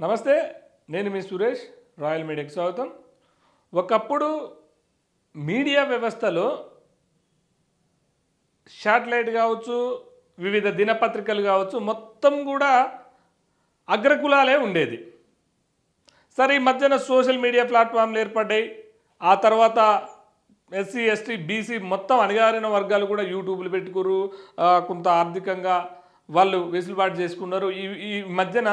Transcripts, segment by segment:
నమస్తే నేను మీ సురేష్ రాయల్ మీడియాకి స్వాగతం. ఒకప్పుడు మీడియా వ్యవస్థలో శాటిలైట్ కావచ్చు వివిధ దినపత్రికలు కావచ్చు మొత్తం కూడా అగ్రకులాలే ఉండేది. సరే ఈ మధ్యన సోషల్ మీడియా ప్లాట్ఫామ్లు ఏర్పడ్డాయి. ఆ తర్వాత ఎస్సీ ఎస్టీ బీసీ మొత్తం అణగారిన వర్గాలు కూడా యూట్యూబ్లు పెట్టుకురు కొంత ఆర్థికంగా వాళ్ళు వెసులుబాటు చేసుకున్నారు. ఈ ఈ మధ్యన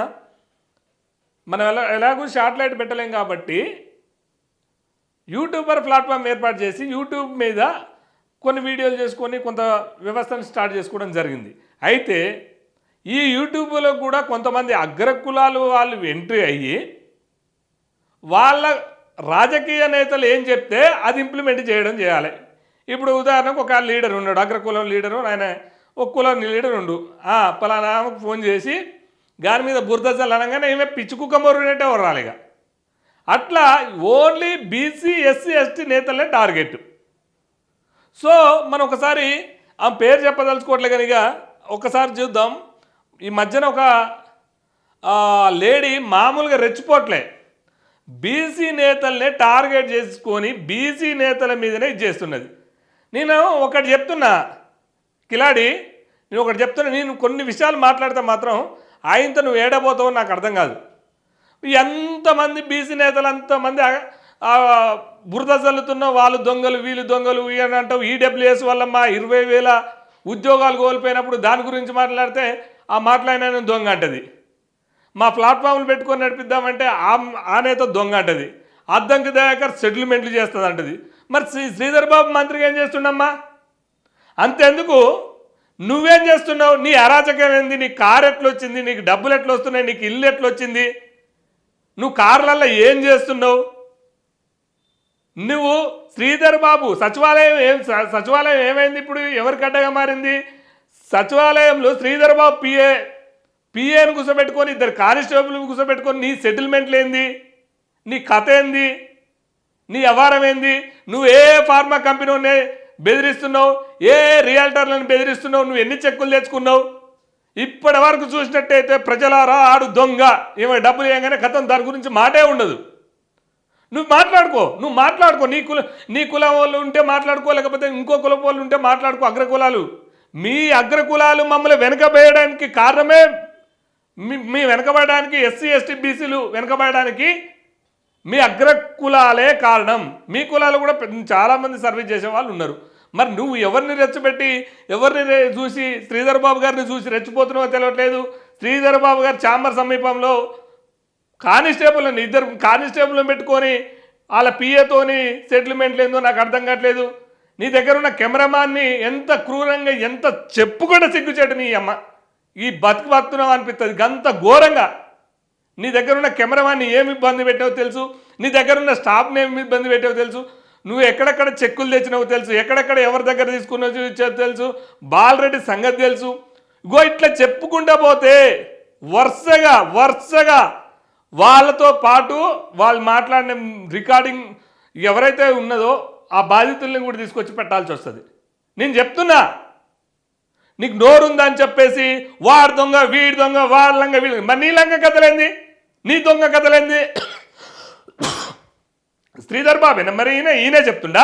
మనం ఎలా ఎలాగూ షార్ట్ లైట్ పెట్టలేం కాబట్టి యూట్యూబర్ ప్లాట్ఫామ్ ఏర్పాటు చేసి యూట్యూబ్ మీద కొన్ని వీడియోలు చేసుకొని కొంత వ్యవస్థను స్టార్ట్ చేసుకోవడం జరిగింది. అయితే ఈ యూట్యూబ్లో కూడా కొంతమంది అగ్రకులాలు వాళ్ళు ఎంట్రీ అయ్యి వాళ్ళ రాజకీయ నేతలు ఏం చెప్తే అది ఇంప్లిమెంట్ చేయడం చేయాలి. ఇప్పుడు ఉదాహరణకు ఒక లీడర్ ఉన్నాడు అగ్రకులం లీడరు ఆయన ఒక కులం లీడర్ ఉండు. ఆ, పలానా ఫోన్ చేసి గారి మీద బురద చల్లనగానే ఏమే పిచ్చి కుక్క మొరునట్టే వరాలి ఇక అట్లా ఓన్లీ బీసీ ఎస్సీ ఎస్టీ నేతలే టార్గెట్. సో మనం ఒకసారి ఆ పేరు చెప్పదలుచుకోవట్లే కనుక ఒకసారి చూద్దాం. ఈ మధ్యన ఒక లేడీ మామూలుగా రెచ్చిపోవట్లే బీసీ నేతల్నే టార్గెట్ చేసుకొని బీసీ నేతల మీదనే ఇది చేస్తున్నది. నేను ఒకటి చెప్తున్నా. కిలాడి నేను ఒకటి చెప్తున్నా. నేను కొన్ని విషయాలు మాట్లాడితే మాత్రం ఆయనతో నువ్వు ఏడబోతావో నాకు అర్థం కాదు. ఎంతమంది బీసీ నేతలు అంతమంది బురద చల్లుతున్న వాళ్ళు దొంగలు వీళ్ళు దొంగలు అని అంటావు. ఈడబ్ల్యూఎస్ వల్ల మా ఇరవై వేల ఉద్యోగాలు కోల్పోయినప్పుడు దాని గురించి మాట్లాడితే ఆ మాట్లాడిన దొంగ అంటది. మా ప్లాట్ఫామ్లు పెట్టుకొని నడిపిద్దామంటే ఆ ఆ నేత దొంగ అంటది. అద్దంకి దయాకర్ సెటిల్మెంట్లు చేస్తుంది అంటది మరి శ్రీ శ్రీధర్ బాబు మంత్రిగా ఏం చేస్తుండమ్మా? అంతెందుకు? నువ్వేం చేస్తున్నావు? నీ అరాచకం ఏంది? నీ కారు ఎట్లా వచ్చింది నీకు డబ్బులు ఎట్లా వస్తున్నాయి నీకు ఇల్లు ఎట్లా వచ్చింది నువ్వు కార్లల్లో ఏం చేస్తున్నావు? నువ్వు శ్రీధర్ బాబు సచివాలయం ఏం సచివాలయం ఏమైంది ఇప్పుడు? ఎవరి గడ్డగా మారింది? సచివాలయంలో శ్రీధర్ బాబు పిఏ పిఏను కూర్చోబెట్టుకొని ఇద్దరు కానిస్టేబుల్ కూర్చోబెట్టుకొని నీ సెటిల్మెంట్లు ఏంది? నీ కథ ఏంది? నీ వ్యవహారం ఏంది? నువ్వు ఏ ఫార్మా కంపెనీని బెదిరిస్తున్నావు? ఏ రియాల్టర్లను బెదిరిస్తున్నావు? నువ్వు ఎన్ని చెక్కులు తెచ్చుకున్నావు? ఇప్పటి వరకు చూసినట్టయితే ప్రజలారా ఆడు దొంగ. ఏమో డబ్బులు ఇవ్వగానే కథం దాని గురించి మాటే ఉండదు. నువ్వు మాట్లాడుకో నువ్వు మాట్లాడుకో. నీ కుల నీ కులం వాళ్ళు ఉంటే మాట్లాడుకో లేకపోతే ఇంకో కులం వాళ్ళు ఉంటే మాట్లాడుకో అగ్రకులాలు. మీ అగ్రకులాలు మమ్మల్ని వెనకబేయడానికి కారణమే మీ మీ వెనకబడడానికి ఎస్సీ ఎస్టీ బీసీలు వెనకబడడానికి మీ అగ్రకులాలే కారణం. మీ కులాలు కూడా చాలామంది సర్వీస్ చేసే వాళ్ళు ఉన్నారు. మరి నువ్వు ఎవరిని రెచ్చబెట్టి ఎవరిని చూసి శ్రీధర్ బాబు గారిని చూసి రెచ్చిపోతున్నావో తెలియట్లేదు శ్రీధర్ బాబు గారు చాంబర్ సమీపంలో కానిస్టేబుల్ని ఇద్దరు కానిస్టేబుల్ని పెట్టుకొని వాళ్ళ పిఏతోని సెటిల్మెంట్లు ఏందో నాకు అర్థం కావట్లేదు. నీ దగ్గర ఉన్న కెమెరామాన్ని ఎంత క్రూరంగా ఎంత చెప్పు కూడా సిగ్గుచేట నీ అమ్మ. ఈ బతుకు బతున్నావు అనిపిస్తుంది గంత ఘోరంగా. నీ దగ్గర ఉన్న కెమెరామాన్ని ఏమి ఇబ్బంది పెట్టావో తెలుసు. నీ దగ్గర ఉన్న స్టాఫ్ని ఏమి ఇబ్బంది పెట్టావో తెలుసు. నువ్వు ఎక్కడెక్కడ చెక్కులు తెచ్చినావో తెలుసు ఎక్కడెక్కడ ఎవరి దగ్గర తీసుకున్నావు చూ- తెలుసు బాలరెడ్డి సంగతి తెలుసు. ఇగో ఇట్లా చెప్పుకుంటా పోతే వరుసగా వరుసగా వాళ్ళతో పాటు వాళ్ళు మాట్లాడిన రికార్డింగ్ ఎవరైతే ఉన్నదో ఆ బాధితుల్ని కూడా తీసుకొచ్చి పెట్టాల్సి వస్తుంది. నేను చెప్తున్నా నీకు నోరుందా అని చెప్పేసి వాడు దొంగ వీడి దొంగ వాళ్ళంగా వీళ్ళ మరి నీ లంగ కథలేంది? నీ దొంగ కథలేంది? శ్రీధర్ బాబేనా మరి ఈయన ఈయనే చెప్తుండా?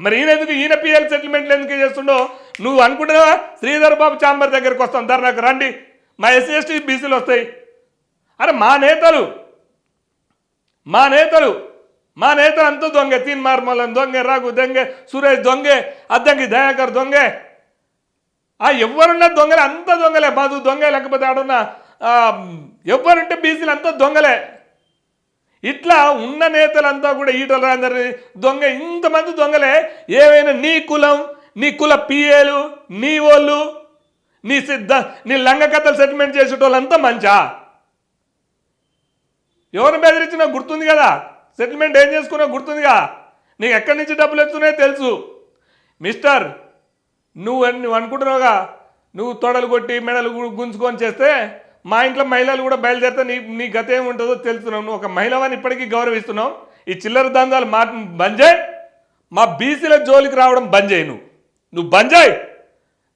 మరి ఈయన ఎందుకు ఈయన పిఎల్ సెటిల్మెంట్లు ఎందుకు చేస్తుండో? నువ్వు అనుకుంటున్నావా? శ్రీధర్ బాబు చాంబర్ దగ్గరికి వస్తాం. ధర్నాకు రండి. మా ఎస్సీ ఎస్టీ బీసీలు వస్తాయి. అరే మా నేతలు. మా నేతలు. మా నేతలు అంతా దొంగ. తీన్ మార్మలం దొంగ రాఘు దొంగ సురేష్ దొంగే అద్దంకి దయాకర్ దొంగే. ఆ ఎవరున్న దొంగలే. అంత దొంగలే. బాధు దొంగ లేకపోతే ఆడున్న ఎవరుంటే బీసీలు అంతా దొంగలే. ఇట్లా ఉన్న నేతలంతా కూడా ఈటల అందరి దొంగ ఇంతమంది దొంగలే. ఏవైనా నీ కులం నీ కుల పిఏలు నీ వాళ్ళు నీ సిద్ధ నీ లంగ కథలు సెటిల్మెంట్ చేసేటోళ్ళంతా మంచా? ఎవరిని బెదిరించినా గుర్తుంది కదా? సెటిల్మెంట్ ఏం చేసుకున్నా గుర్తుందిగా? నీకు ఎక్కడి నుంచి డబ్బులు వస్తున్నాయో తెలుసు. మిస్టర్ నువ్వు నువ్వు అనుకుంటున్నావుగా? నువ్వు తొడలు కొట్టి మెడలు గుంజుకొని చేస్తే మా ఇంట్లో మహిళలు కూడా బయలుదేరితే నీ నీ గత ఏముంటుందో తెలుస్తున్నావు నువ్వు ఒక మహిళవని ఇప్పటికీ గౌరవిస్తున్నావు. ఈ చిల్లర దందాలు మా బంద్ చేయి. మా బీసీల జోలికి రావడం బంద్ చేయి నువ్వు. నువ్వు బంద్ చేయి.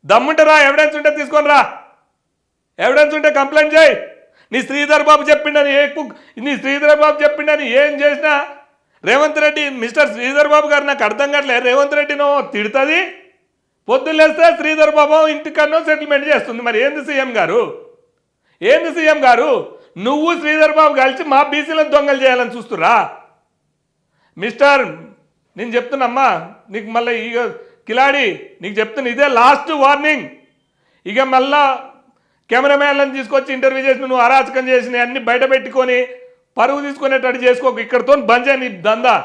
దమ్ముంటే రా ఎవిడెన్స్ ఉంటే తీసుకొని రా. ఎవిడెన్స్ ఉంటే కంప్లైంట్ చేయి. నీ శ్రీధర్ బాబు చెప్పిండని ఏ కుక్ నీ శ్రీధర్ బాబు చెప్పిండని ఏం చేసినా రేవంత్ రెడ్డి మిస్టర్ శ్రీధర్ బాబు గారు నాకు అర్థం కావట్లేదు. రేవంత్ రెడ్డినో తిడుతుంది? పొద్దున్నేస్తే శ్రీధర్ బాబు ఇంటికన్నో సెటిల్మెంట్ చేస్తుంది. మరి ఏంది సీఎం గారు? ఏంది సీఎం గారు? నువ్వు శ్రీధర్ బాబు కలిసి మా బీసీలను దొంగలు చేయాలని చూస్తురా మిస్టర్ నేను చెప్తున్నమ్మా నీకు మళ్ళీ ఇక కిలాడి నీకు చెప్తున్నా ఇదే లాస్ట్ వార్నింగ్ ఇక మళ్ళా కెమెరామ్యాన్లను తీసుకొచ్చి ఇంటర్వ్యూ చేసి నువ్వు అరాచకం చేసిన అన్ని బయట పెట్టుకొని పరుగు తీసుకునేటట్టు చేసుకోకు. ఇక్కడతో బంద్ చేయి నీ దందా.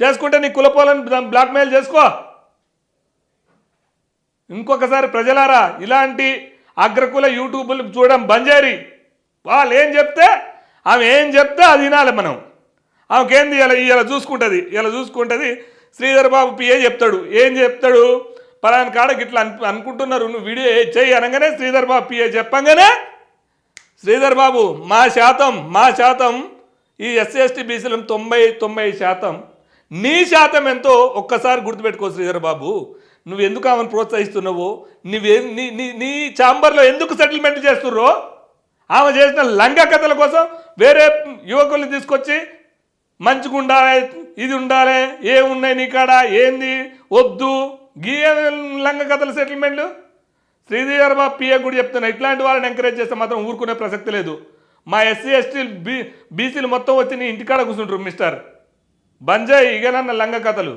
చేసుకుంటే నీ కులపోలను బ్లాక్మెయిల్ చేసుకో. ఇంకొకసారి ప్రజలారా ఇలాంటి అగ్రకుల యూట్యూబ్లు చూడడం బంజారి. వాళ్ళు ఏం చెప్తే ఆమె ఏం చెప్తే అది వినాలి మనం. ఆమెకేంది ఇలా ఇలా చూసుకుంటుంది ఇలా చూసుకుంటుంది. శ్రీధర్ బాబు పిఏ చెప్తాడు. ఏం చెప్తాడు? పలానా కాడ గిట్లా అను అనుకుంటున్నారు నువ్వు వీడియో చేయి అనగానే శ్రీధర్ బాబు పిఏ చెప్పంగానే శ్రీధర్ బాబు మా శాతం మా శాతం ఈ ఎస్సీ ఎస్టీ బీసీలం తొంభై తొంభై శాతం. నీ శాతం ఎంతో ఒక్కసారి గుర్తుపెట్టుకో శ్రీధర్ బాబు. నువ్వు ఎందుకు ఆమెను ప్రోత్సహిస్తున్నావు? నువ్వే నీ నీ నీ ఛాంబర్లో ఎందుకు సెటిల్మెంట్ చేస్తుర్రో? ఆమె చేసిన లంగ కథల కోసం వేరే యువకుల్ని తీసుకొచ్చి మంచిగా ఉండాలి ఇది ఉండాలి ఏమున్నాయి నీ కాడ ఏంది వద్దు గీయ లంగ కథల సెటిల్మెంట్లు? శ్రీధర్ బాబు పిఏ కూడా చెప్తున్నా ఇట్లాంటి వాళ్ళని ఎంకరేజ్ చేస్తే మాత్రం ఊరుకునే ప్రసక్తి లేదు. మా ఎస్సీ ఎస్టీ బీ బీసీలు మొత్తం వచ్చి నీ ఇంటికాడ కూర్చుంటారు మిస్టర్. బంజాయి ఇగనన్న లంగ కథలు.